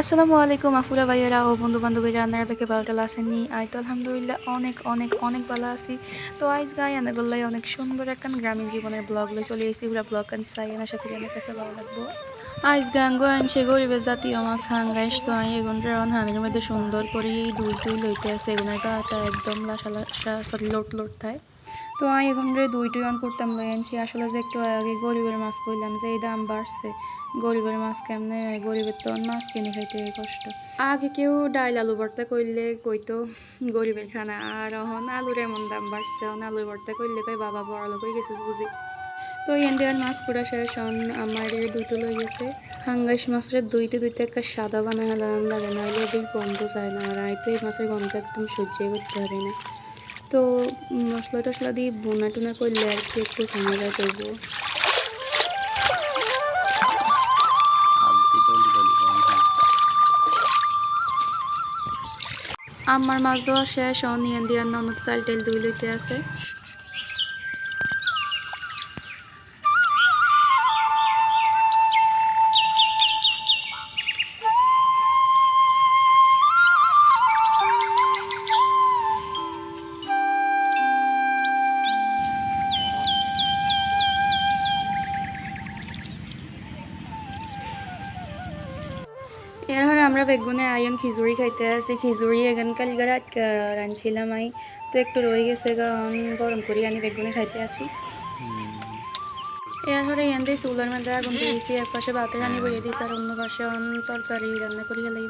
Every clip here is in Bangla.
আসসালামু আলাইকুম আফুরা ভাইয়েরা ও বন্ধু বান্ধবীরা আপনারা বেঁকে ভালো আসেননি আই তো আলহামদুলিল্লাহ অনেক অনেক অনেক ভালো আছি। তো আইস গাই আনে গল্লাই অনেক সুন্দর একটা গ্রামীণ জীবনের ব্লগ লই চলে এসেছি। পুরা ব্লগ কান চাই, আশা করি আমার কাছে ভালো লাগবো। আইস গাঙ্গ আনছে গরিবের জাতীয় মাছ হাঙ্গাইস তো আই এগুনটা অন হানির মধ্যে সুন্দর করে দুই দুই লইতে আছে, এগুনের গাটা একদম লাসা সরি লোট লোট থাকে তো আমি এখন রে দুই টুই অন করতাম লই আসলে যে একটু আগে গরিবের মাছ কইলাম যে এই দাম বাড়ছে, গরিবের মাছ কেমনে গরিবের তো মাছ কিনে খাইতে কষ্ট। আগে কেউ ডাইল আলু ভর্তা করলে কইতো, গরিবের খানা, আর এখন আলুর এমন দাম বাড়ছে, এখন আলু ভর্তা করলে কই বাবা বড় লোক হয়ে গেছিস বুঝি। তো আর মাছ পুরা শেষ হন আমার দুইটো লই গেছে। হাঙ্গাইশ মাছের দুইতে দুইতে একটা সাদা বানানো লাগে নাহলে ওদের গন্ধ যায় না, আর আই তো এই মাছের গন্ধ একদম সহ্যই করতে পারি না। তো মশলা টশলা দিয়ে বোনা টোনা করলে আর কি একটু মজা করব। আমার মাছ ধোয়া শেষ অনিয়ন দিয়ে অন্য চাল টেল দুই লইতে আছে। এরপরে আমরা বেগুনে আইন খিজুড়ি খাইতে আসি। খিজুড়ি এখান কালকে রাত রাঁধছিলাম আই। তো একটু রয়ে গেছে গরম করি আনি বেগুনে খাইতে আসি। এরপরে এখান দিয়ে চুলার মধ্যে আগুন দিয়েছি এক পাশে ভাতের রানি বইয়ে দিয়েছি, আর অন্য পাশে তরকারি রান্না করি গেলাই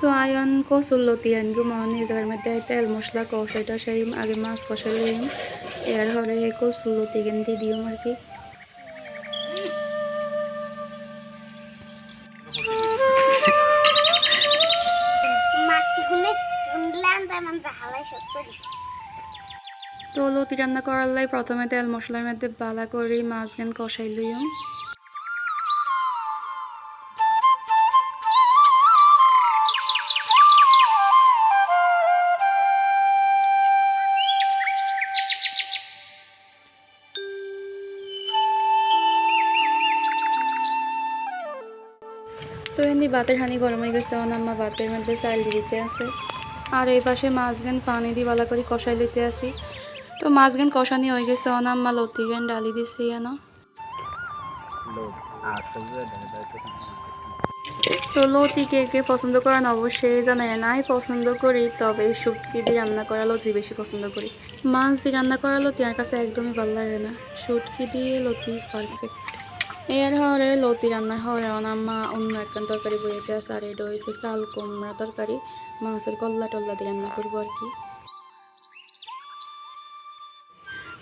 তো আয়ন কসুর লতি আনগু মন এই জায়গার মধ্যে তেল মশলা কষাইটা সেই আগে মাছ কষাই লইম, এর হলে কসুর লতি কেন দিও আর কি তো লতি রান্না করার লাই প্রথমে তেল মশলার মধ্যে বালা করে, মাছ গান কষাই লইম। তো এমনি বাতের হানি গরম হয়ে গেছে, এখন আম্মা ভাতের মধ্যে চাল দিতে আছে। আর এই পাশে মাছ গান পানি দিয়ে বালা করে কষাই লইতে আসি তো মাছ গান কষানি হয়ে গেছে, এখন আম্মা লতি গান ডালি দিছি এনো তো লতি কে কে পছন্দ করেন অবশ্যই জানাই নাই পছন্দ করি, তবে শুটকি দিয়ে রান্না করা লতি বেশি পছন্দ করি। মাছ দিয়ে রান্না করা লতি আমার কাছে একদমই ভালো লাগে না। শুটকি দিয়ে লতি পারফেক্ট এর হরে লতি রান্না হরে মা অন্য একখান তরকারি বইয়েতে আছে আর এটা হয়েছে চাল কুমড়া তরকারি মাছের কল্লা টল্লা দিয়ে রান্না করব আর কি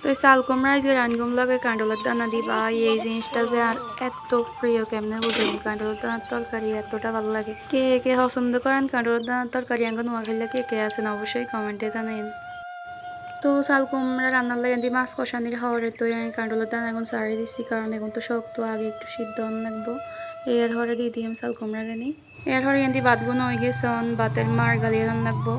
তো চাল কুমড়া যে রানগুম লাগে কাঁডলের দানা দিবা এই জিনিসটা যে আর এত প্রিয় কেমনে বুঝলাম কাঁডলের দানার তরকারি এতটা ভালো লাগে কে কে পছন্দ করেন কাঁডলের দানার তরকারি আঙ্গ নোয়া খেলে কে কে আছেন অবশ্যই কমেন্টে জানাইন তো চাল কুমড়া রান্নার লাগে দিয়ে মাছ কষানির হরে তো কাঁডলের দানা এখন সারিয়ে দিচ্ছি কারণ এখন তো শক্ত, আগে একটু সিদ্ধ লাগবো। এর হরে দিয়ে দিম চাল কুমড়া গানি এর হরে এনদি বাতগুনো হয়ে গেছে বাতের মার গালিয়ে রান লাগবো।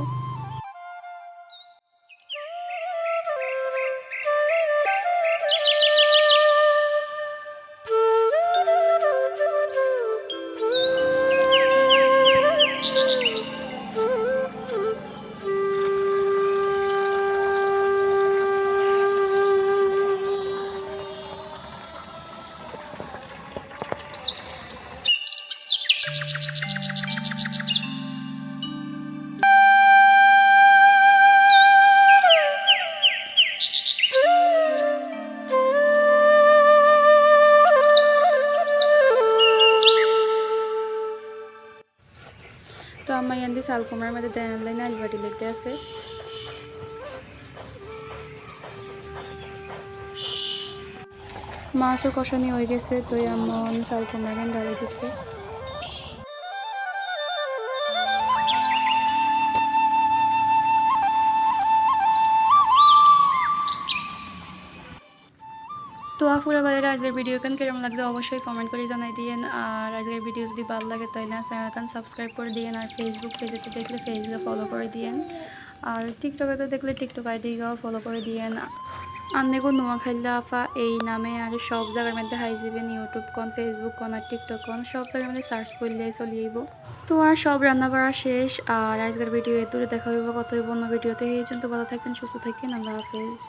তো আমার ইয়ান্দি চাল কুমড়ার মধ্যে দেন লাইন আলবাটি লিখতে আছে। মাছও কষানি হয়ে গেছে, তো এমন গান ডালে দিছে। তো আফুরা ভাইয়েরা আজকের ভিডিও কেন কিরম লাগছে অবশ্যই কমেন্ট করে জানাই দিয়েন। আর আজকের ভিডিও যদি ভালো লাগে তাই না চ্যানেল কান সাবস্ক্রাইব করে দিয়েন আর ফেসবুক পেজেতে দেখলে পেজকে ফলো করে দিয়েন। আর টিকটকেতে দেখলে টিকটক আইডিগাও ফলো করে দিয়েন। আন্নেগো নোয়াখাইল্লা আফা এই নামে আর সব জায়গার মধ্যে হাই যাবেন ইউটিউব কন ফেসবুক কন আর টিকটক কন, সব জায়গার মধ্যে সার্চ করলে চলে যাইব তো আর সব রান্না বাড়া শেষ। আর আজকের ভিডিও এত দেখা হইব কত হইব অন্য ভিডিওতে এই জন্য ভালো থাকেন সুস্থ থাকেন আল্লাহ হাফেজ।